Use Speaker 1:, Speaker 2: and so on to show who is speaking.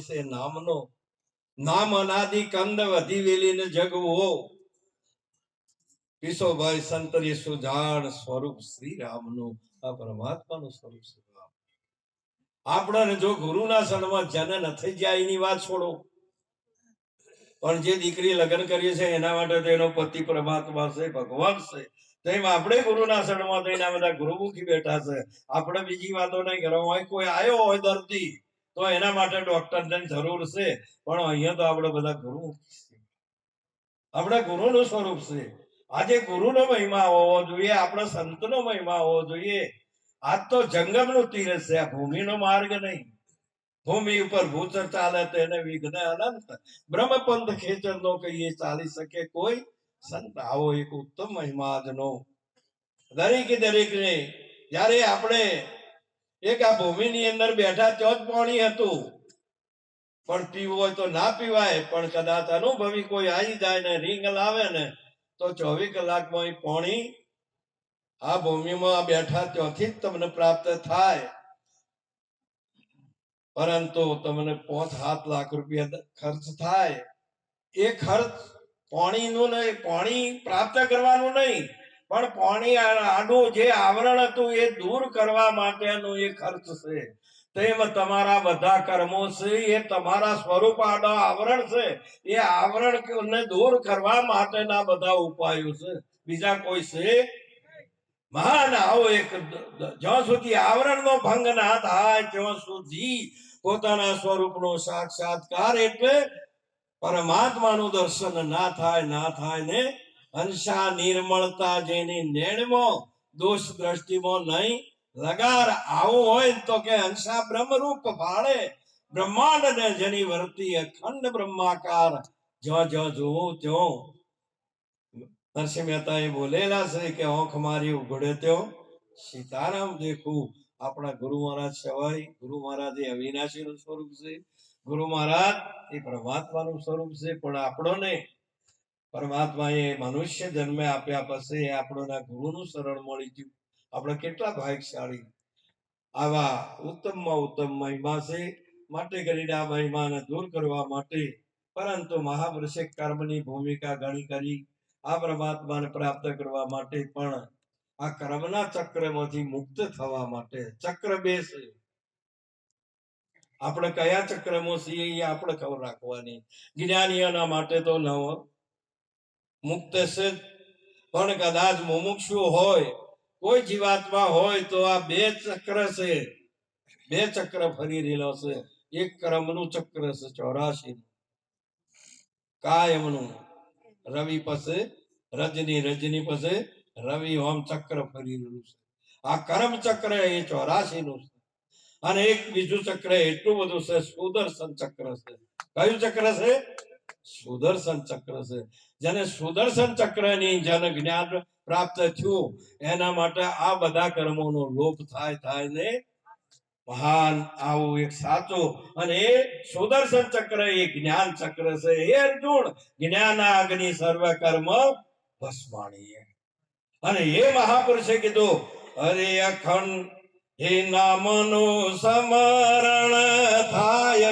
Speaker 1: વાણી નામનો. નામ અનાદિ કંદ વધી વેલીને જગવો. કિશોભાઈ સંતરી સુજાણ સ્વરૂપ શ્રી રામનું. આ પરમાત્માનું સ્વરૂપ શ્રી રામ. આપણને જો ગુરુના શરણમાં જનન થઈ જાય એની વાત છોડો. પણ જે દીકરી લગ્ન કરીએ છે એના માટે તો એનો પતિ પરમાત્મા છે, ભગવાન છે. તેમ આપણે ગુરુના શરણમાં તો એના બધા ગુરુમુખી બેઠા છે. આપણે બીજી વાતો નહીં કરવા કોઈ આવ્યો હોય દર્દી તો એના માટે ડોક્ટરની જરૂર છે. પણ અહીંયા તો આપણે બધા ગુરુ આપણે ગુરુનું સ્વરૂપ છે. આજે ગુરુનો મહિમા હોવો જોઈએ, આપણા સંતનો મહિમા હોવો જોઈએ. આજ તો જંગમનું તીર છે, આ ભૂમિનો માર્ગ નહીં. ભૂમિ ઉપર ભૂચર ચાલે તેને વિઘ્ન અનંત. બ્રહ્મપંથ ખેચર નો કહીએ, ચાલી શકે કોઈ સંત. આવો એક ઉત્તમ મહિમા આજનો. દરેકે દરેકને, જ્યારે આપણે એક આ ભૂમિની અંદર બેઠા ત્યાં જ પાણી હતું. પણ પીવું હોય તો ના પીવાય, પણ કદાચ અનુભવી કોઈ આવી જાય ને રીંગ લાવે ને, તો ચોવીસ કલાકમાં એ પાણી આ ભૂમિમાં બેઠા ત્યાંથી જ તમને પ્રાપ્ત થાય. પરંતુ તમને પાંચ સાત લાખ રૂપિયા ખર્ચ થાય. એ ખર્ચ પાણીનું નહીં, પાણી પ્રાપ્ત કરવાનું નહીં. પણ પાણી આડું જે આવરણ હતું એ દૂર કરવા માટેનો એ ખર્ચ છે. તેમ તમારા બધા કર્મો છે, એ તમારા સ્વરૂપ આડા આવરણ છે. એ આવરણ ને દૂર કરવા માટેના બધા ઉપાયો છે. બીજા કોઈ છે? મહાન આવો એક જ્યાં સુધી આવરણનો ભંગ ના થાય, ત્યાં સુધી પોતાના સ્વરૂપનો સાક્ષાત્કાર એટલે પરમાત્માનું દર્શન ના થાય ના થાય ને અંશા નિર્મળતા જેની નેણમાં, દોષ દ્રષ્ટિમાં નહીં. લગાર આવું હોય તો કે હંસા બ્રહ્મરૂપ ભાળે. બ્રહ્માંડ ને જેની વર્તી અખંડ બ્રહ્માકાર. જ્યાં જ્યાં જોવું ત્યાં નરસિંહ મહેતા એ બોલેલા છે કે આંખ મારી ઉઘડે ત્યો સીતારામ દેખું, આપણા ગુરુ મહારાજ સવાઈ ગુરુ મહારાજ એ અવિનાશી નું સ્વરૂપ છે. ગુરુ મહારાજ એ પરમાત્માનું સ્વરૂપ છે, પણ આપણોને પરમાત્મા એ મનુષ્ય જન્મે આપ્યા પછી આપણોના ગુરુનું શરણ મળી ગયું. આપણે કેટલા ભાગ્યશાળી આવા ઉત્તમમાં ઉત્તમ મહિમા છે. માટે કરીને આ મહિમાને દૂર કરવા માટે પરંતુ મહાપુરુષે કર્મની ભૂમિકા ઘણી કરી. આ પરમાત્માને પ્રાપ્ત કરવા માટે પણ આ કર્મના ચક્રમાંથી મુક્ત થવા માટે ચક્ર બે છે. આપણે કયા ચક્રમાં છીએ એ આપણે ખબર રાખવાની. જ્ઞાનીઓના માટે તો નવ. મુક્ત છે. પણ કદાચ મુમુક્ષુ હોય, કોઈ જીવાત્મા હોય તો આ બે ચક્ર છે. બે ચક્ર ફરી રહેલો છે. એક ક્રમનું ચક્ર છે, ચોરાશી. કાયમનું. રવિ પાસે, રજની રજની પાસે, રવિ હોમ ચક્ર ફરી રહ્યું છે. આ કર્મ ચક્ર એ ચોરાશી નું છે. અને એક બીજું ચક્ર એટલું બધું છે, સુદર્શન ચક્ર છે. કયું ચક્ર છે? સુદર્શન ચક્ર છે. જેને સુદર્શન ચક્રની જન જ્ઞાન પ્રાપ્ત થયું, એના માટે આ બધા કર્મોનો લોપ થાય થાય ને મહાન આવું એક સાચું અને એ સુદર્શન ચક્ર એ જ્ઞાન ચક્ર છે. એ અર્જુન જ્ઞાન અગ્નિ સર્વ કર્મ ભસ્માણીએ અને એ મહાપુરુષે કીધું, અરે અખંડ, હે નામનું સ્મરણ થાય